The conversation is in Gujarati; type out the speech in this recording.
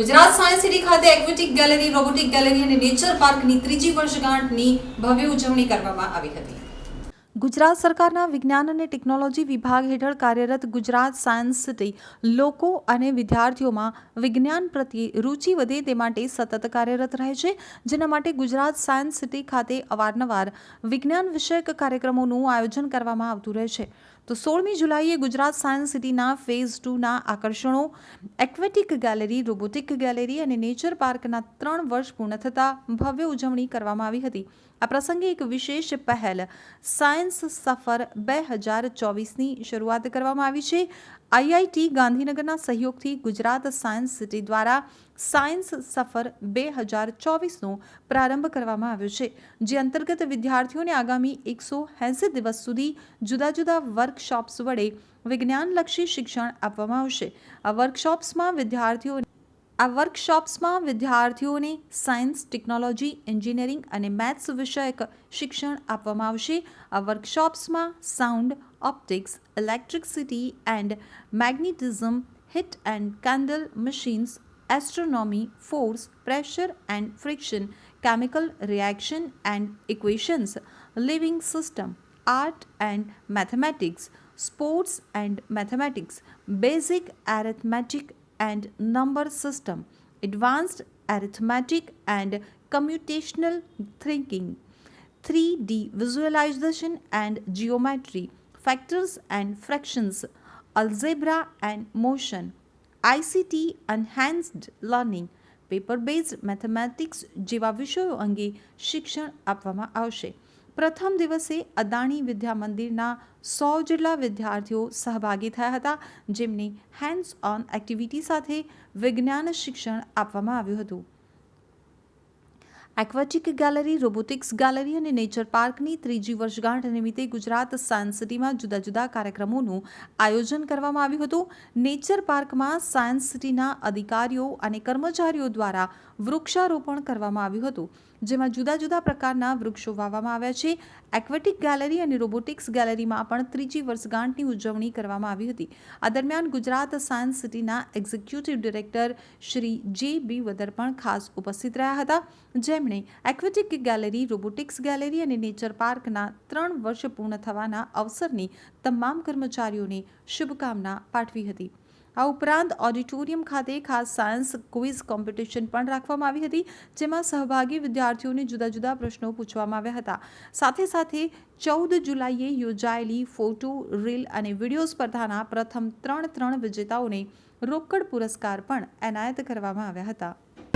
ગુજરાત સાયન્સ સિટી ખાતે એક્વેટિક ગેલેરી, રોબોટિક ગેલેરી અને નેચર પાર્કની ત્રીજી વર્ષગાંઠની ભવ્ય ઉજવણી કરવામાં આવી હતી. ગુજરાત સરકારના વિજ્ઞાન અને ટેકનોલોજી વિભાગ હેઠળ કાર્યરત ગુજરાત સાયન્સ સિટી લોકો અને વિદ્યાર્થીઓમાં વિજ્ઞાન પ્રત્યે રુચિ વધે તે માટે સતત કાર્યરત રહે છે, જેના માટે ગુજરાત સાયન્સ સિટી ખાતે અવારનવાર વિજ્ઞાન વિષયક કાર્યક્રમોનું આયોજન કરવામાં આવતું રહે છે. તો સોળમી જુલાઈએ ગુજરાત સાયન્સ સિટીના ફેઝ ટુના આકર્ષણો, એક્વેટિક ગેલેરી, રોબોટિક ગેલેરી અને નેચર પાર્કના ત્રણ વર્ષ પૂર્ણ થતાં ભવ્ય ઉજવણી કરવામાં આવી હતી. આ પ્રસંગે એક વિશેષ પહેલ સાયન્સ સફર બે હજાર ચોવીસની શરૂઆત કરવામાં આવી છે. આઈઆઈટી ગાંધીનગરના સહયોગથી ગુજરાત સાયન્સ સિટી દ્વારા સાયન્સ સફર બે હજાર ચોવીસનો પ્રારંભ કરવામાં આવ્યો છે. જે અંતર્ગત વિદ્યાર્થીઓને આગામી એકસો એંસી દિવસ સુધી જુદા જુદા વર્કશોપ્સ વડે વિજ્ઞાનલક્ષી શિક્ષણ આપવામાં આવશે. આ વર્કશોપ્સમાં વિદ્યાર્થીઓ આ વર્કશોપ્સમાં વિદ્યાર્થીઓને સાયન્સ, ટેકનોલોજી, એન્જિનિયરિંગ અને મેથ્સ વિષયક શિક્ષણ આપવામાં આવશે. આ વર્કશોપ્સમાં sound, optics electricity and magnetism, heat and candle machines, astronomy, force, pressure and friction, chemical reaction and equations, living system, art and mathematics, sports and mathematics, basic arithmetic and number system, advanced arithmetic and computational thinking, 3D visualization and geometry, factors and fractions, algebra and motion, ICT enhanced learning, paper based mathematics જેવા વિષયો અંગે શિક્ષણ આપવામાં આવશે પ્રથમ દિવસે અદાણી વિદ્યા મંદિરના સો જેટલા વિદ્યાર્થીઓ સહભાગી થયા હતા, જેમને હેન્ડ્સ ઓન એક્ટિવિટી સાથે વિજ્ઞાન શિક્ષણ આપવામાં આવ્યું હતું. એક્વેટિક ગેલેરી રોબોટિક્સ ગેલેરી અને નેચર પાર્કની ત્રીજી વર્ષગાંઠ નિમિત્તે ગુજરાત સાયન્સ સિટીમાં જુદા જુદા કાર્યક્રમોનું આયોજન કરવામાં આવ્યું હતું. નેચર પાર્કમાં સાયન્સ સિટીના અધિકારીઓ અને કર્મચારીઓ દ્વારા વૃક્ષારોપણ કરવામાં આવ્યું હતું. જેમાં જુદા જુદા પ્રકારના વૃક્ષો વાવવામાં આવ્યા છે. એક્વેટિક ગેલેરી અને રોબોટિક્સ ગેલેરીમાં પણ ત્રીજી વર્ષગાંઠની ઉજવણી કરવામાં આવી હતી. આ દરમિયાન ગુજરાત સાયન્સ સિટીના executive director Shri J B Vadar પણ ખાસ ઉપસ્થિત રહ્યા હતા. જેમણે એક્વેટિક ગેલેરી રોબોટિક્સ ગેલેરી અને નેચર પાર્કના ત્રણ વર્ષ પૂર્ણ થવાના અવસરની તમામ કર્મચારીઓને શુભકામના પાઠવી હતી. આ ઉપરાંત ઓડિટોરિયમ ખાતે ખાસ સાયન્સ ક્વિઝ કોમ્પિટિશન પણ રાખવામાં આવી હતી, જેમાં સહભાગી વિદ્યાર્થીઓને જુદા જુદા પ્રશ્નો પૂછવામાં આવ્યા હતા. સાથે સાથે ચૌદ જુલાઈએ યોજાયેલી ફોટો, રીલ અને વીડિયો સ્પર્ધાના પ્રથમ ત્રણ ત્રણ વિજેતાઓને રોકડ પુરસ્કાર પણ એનાયત કરવામાં આવ્યા હતા.